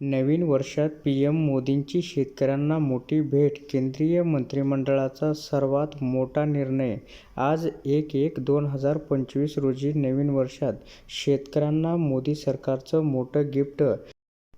नवीन वर्षात पीएम मोदींची शेतकऱ्यांना मोठी भेट केंद्रीय मंत्रिमंडळाचा सर्वात मोठा निर्णय. आज एक एक दोन हजार पंचवीस रोजी नवीन वर्षात शेतकऱ्यांना मोदी सरकारचं मोठं गिफ्ट.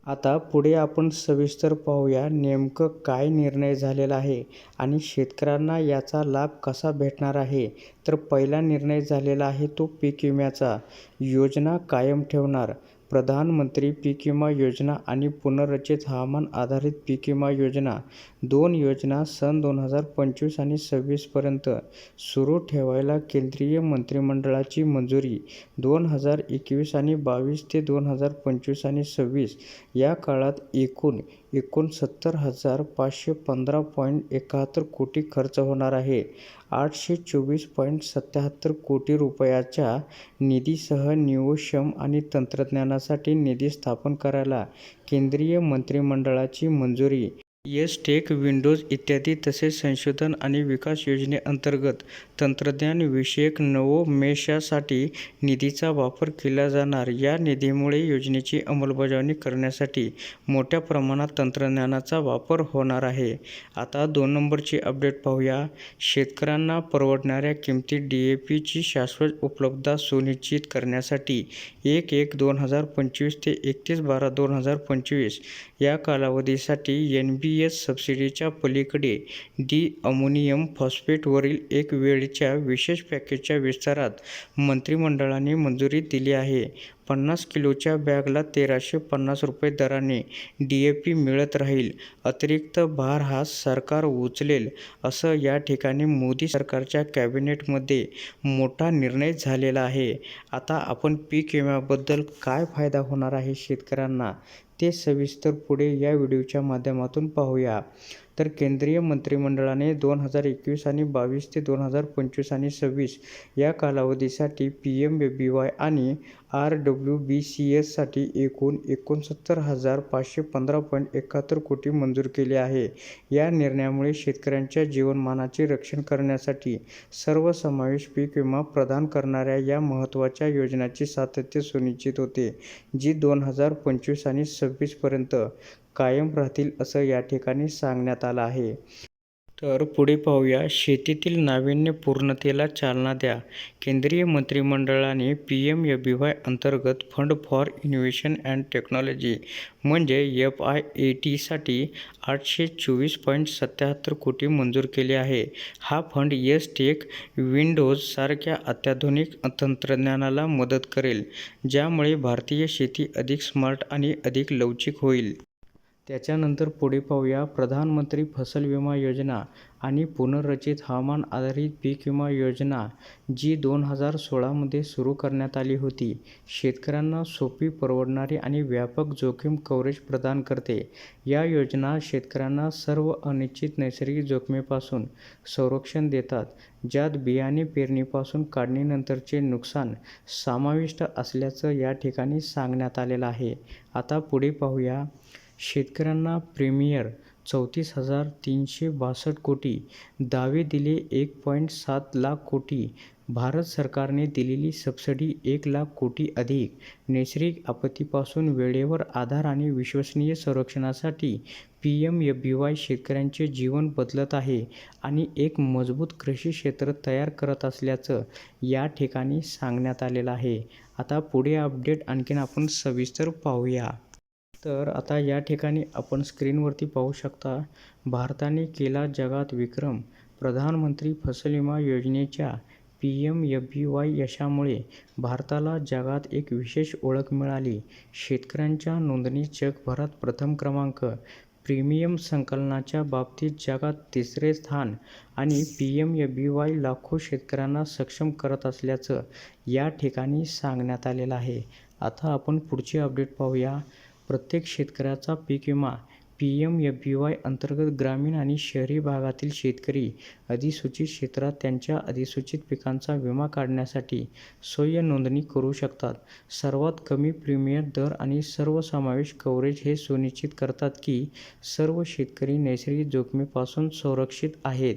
आता पुढे आपण सविस्तर पाहूया नेमकं काय निर्णय झालेला आहे आणि शेतकऱ्यांना याचा लाभ कसा भेटणार आहे. तर पहिला निर्णय झालेला आहे तो पीक विम्याचा. योजना कायम ठेवणार. प्रधानमंत्री पीक विमा योजना आणि पुनर्रचित हवामान आधारित पीक विमा योजना दोन योजना सन दोन हजार पंचवीस आणि सव्वीसपर्यंत सुरू ठेवायला केंद्रीय मंत्रिमंडळाची मंजुरी दोन हजार एकवीस आणि बावीस ते दोन हजार पंचवीस आणि सव्वीस या काळात एकूण एकोणसत्तर हजार पाचशे पंधरा पॉईंट एकाहत्तर कोटी खर्च होणार आहे. आठशे चोवीस पॉईंट सत्याहत्तर कोटी रुपयाच्या निधीसह नियोशम आणि तंत्रज्ञानासाठी निधी स्थापन करायला केंद्रीय मंत्रिमंडळाची मंजुरी. येस टेक विंडोज इत्यादी तसेच संशोधन आणि विकास योजनेअंतर्गत तंत्रज्ञान-विषयक नवोन्मेषासाठी निधीचा वापर केला जाणार. या निधीमुळे योजनेची अंमलबजावणी करण्यासाठी मोठ्या प्रमाणात तंत्रज्ञानाचा वापर होणार आहे. आता दोन नंबरची अपडेट पाहूया. शेतकऱ्यांना परवडणाऱ्या किमतीत पीची शाश्वत उपलब्धता सुनिश्चित करण्यासाठी एक एक दोन हजार पंचवीस ते एकतीस बारा दोन हजार पंचवीस या कालावधीसाठी एन बी पी एस सबसिडीच्या पलीकडे डी अमोनियम फॉस्फेटवरील एक वेळच्या विशेष पॅकेजच्या विस्तारात मंत्रिमंडळाने मंजुरी दिली आहे. पन्नास किलोच्या बॅगला तेराशे पन्नास रुपये दराने डी ए पी मिळत राहील. अतिरिक्त भार हा सरकार उचलेल असं या ठिकाणी मोदी सरकारच्या कॅबिनेटमध्ये मोठा निर्णय झालेला आहे. आता आपण पीक विम्याबद्दल काय फायदा होणार आहे शेतकऱ्यांना ते सविस्तर पुढे या व्हिडिओच्या माध्यमातून पाहूया. तर केंद्रीय मंत्रिमंडळाने दोन हजार एकवीस आणि बावीस ते दोन हजार पंचवीस आणि सव्वीस या कालावधीसाठी P M B B Y आणि आर डब्ल्यू बी सी एससाठी एकूण एकोणसत्तर हजार पाचशे पंधरा पॉईंट एकाहत्तर कोटी मंजूर केले आहे. या निर्णयामुळे शेतकऱ्यांच्या जीवनमानाचे रक्षण करण्यासाठी सर्वसमावेश पीक विमा प्रदान करणाऱ्या या महत्त्वाच्या योजनेचे सातत्य सुनिश्चित होते जी दोन हजार पंचवीस आणि सव्वीसपर्यंत कायम राहतील असं या ठिकाणी सांगण्यात आलं आहे. तर पुढे पाहूया. शेतीतील नाविन्यपूर्णतेला चालना द्या. केंद्रीय मंत्रिमंडळाने P M A B Y अंतर्गत fund for innovation and technology म्हणजे एफ आय ए टीसाठी आठशे चोवीस पॉईंट सत्याहत्तर कोटी मंजूर केले आहे. हा फंड येस टेक विंडोजसारख्या अत्याधुनिक तंत्रज्ञानाला मदत करेल ज्यामुळे भारतीय शेती अधिक स्मार्ट आणि अधिक लवचिक होईल. त्याच्यानंतर पुढे पाहूया. प्रधानमंत्री फसल विमा योजना आणि पुनर्रचित हवामान आधारित पीक विमा योजना जी दोन हजार सोळामध्ये सुरू करण्यात आली होती. शेतकऱ्यांना सोपी परवडणारी आणि व्यापक जोखीम कव्हरेज प्रदान करते. या योजना शेतकऱ्यांना सर्व अनिश्चित नैसर्गिक जोखमीपासून संरक्षण देतात ज्यात बियाणे पेरणीपासून काढणीनंतरचे नुकसान समाविष्ट असल्याचं या ठिकाणी सांगण्यात आलेलं आहे. आता पुढे पाहूया. शेतकऱ्यांना प्रीमियर चौतीस हजार तीनशे बासष्ट कोटी दावे दिले एक पॉईंट सात लाख कोटी. भारत सरकारने दिलेली सबसिडी एक लाख कोटी अधिक. नैसर्गिक आपत्तीपासून वेळेवर आधार आणि विश्वसनीय संरक्षणासाठी P M A B Y शेतकऱ्यांचे जीवन बदलत आहे आणि एक मजबूत कृषी क्षेत्र तयार करत असल्याचं या ठिकाणी सांगण्यात आलेलं आहे. आता पुढे अपडेट आणखीन आपण सविस्तर पाहूया. तर आता या ठिकाणी आपण स्क्रीनवरती पाहू शकता भारताने केला जगात विक्रम प्रधानमंत्री फसल विमा योजनेच्या P M F B Y यशामुळे भारताला जगात एक विशेष ओळख मिळाली. शेतकऱ्यांच्या नोंदणीत जगभरात प्रथम क्रमांक प्रीमियम संकलनाच्या बाबतीत जगात तिसरे स्थान आणि P M A B Y लाखो शेतकऱ्यांना सक्षम करत असल्याचं या ठिकाणी सांगण्यात आलेलं आहे. आता आपण पुढची अपडेट पाहूया. प्रत्येक शेतकऱ्याचा पीक विमा P M F B Y अंतर्गत ग्रामीण आणि शहरी भागातील शेतकरी अधिसूचित क्षेत्रात त्यांच्या अधिसूचित पिकांचा विमा काढण्यासाठी स्वयं नोंदणी करू शकतात. सर्वात कमी प्रीमियम दर आणि सर्वसमावेश कव्हरेज हे सुनिश्चित करतात की सर्व शेतकरी नैसर्गिक जोखमीपासून संरक्षित आहेत.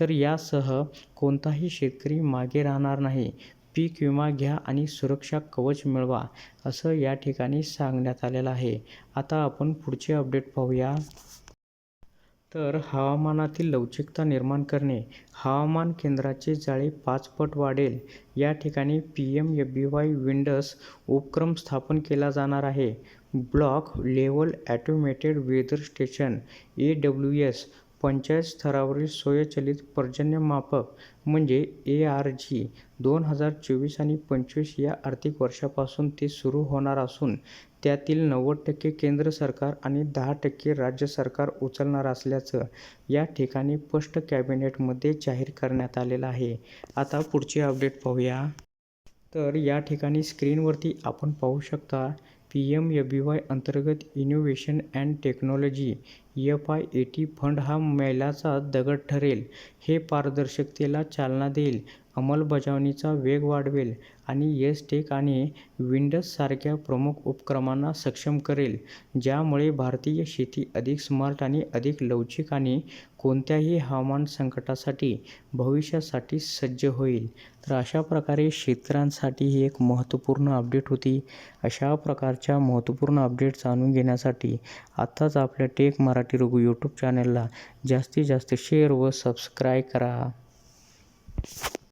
तर यासह कोणताही शेतकरी मागे राहणार नाही. पीक विमा घ्या आणि सुरक्षा कवच मिळवा असं या ठिकाणी सांगण्यात आलेलं आहे. आता आपण पुढचे अपडेट पाहूया. तर हवामानातील लवचिकता निर्माण करणे हवामान केंद्राचे जाळे पाचपट वाढेल. या ठिकाणी P M F B Y winds उपक्रम स्थापन केला जाणार आहे. Block level automated weather station A W S panchayat स्तरावरील स्वयंचलित पर्जन्यमापक म्हणजे ए आर जी दोन हजार चोवीस आणि पंचवीस या आर्थिक वर्षापासून ते सुरू होणार असून त्यातील नव्वद टक्के केंद्र सरकार आणि दहा टक्के राज्य सरकार उचलणार असल्याचं या ठिकाणी स्पष्ट कॅबिनेटमध्ये जाहीर करण्यात आलेलं आहे. आता पुढचे अपडेट पाहूया. तर या ठिकाणी स्क्रीनवरती आपण पाहू शकता P M A B Y अंतर्गत innovation and technology F I A T fund हा मैलाचा दगड ठरेल. हे पारदर्शकतेला चालना देईल. अंमलबजावणीचा वेग वाढवेल. आणि येस टेक आणि विंडससारख्या प्रमुख उपक्रमांना सक्षम करेल ज्यामुळे भारतीय शेती अधिक स्मार्ट आणि अधिक लवचिक आणि कोणत्याही हवामान संकटासाठी भविष्यासाठी सज्ज होईल. तर अशा प्रकारे शेतकऱ्यांसाठी ही एक महत्त्वपूर्ण अपडेट होती. अशा प्रकारच्या महत्त्वपूर्ण अपडेट जाणून घेण्यासाठी आत्ताच आपल्या टेक मराठी रघु यूट्यूब चॅनलला जास्तीत जास्त शेअर व सबस्क्राईब करा.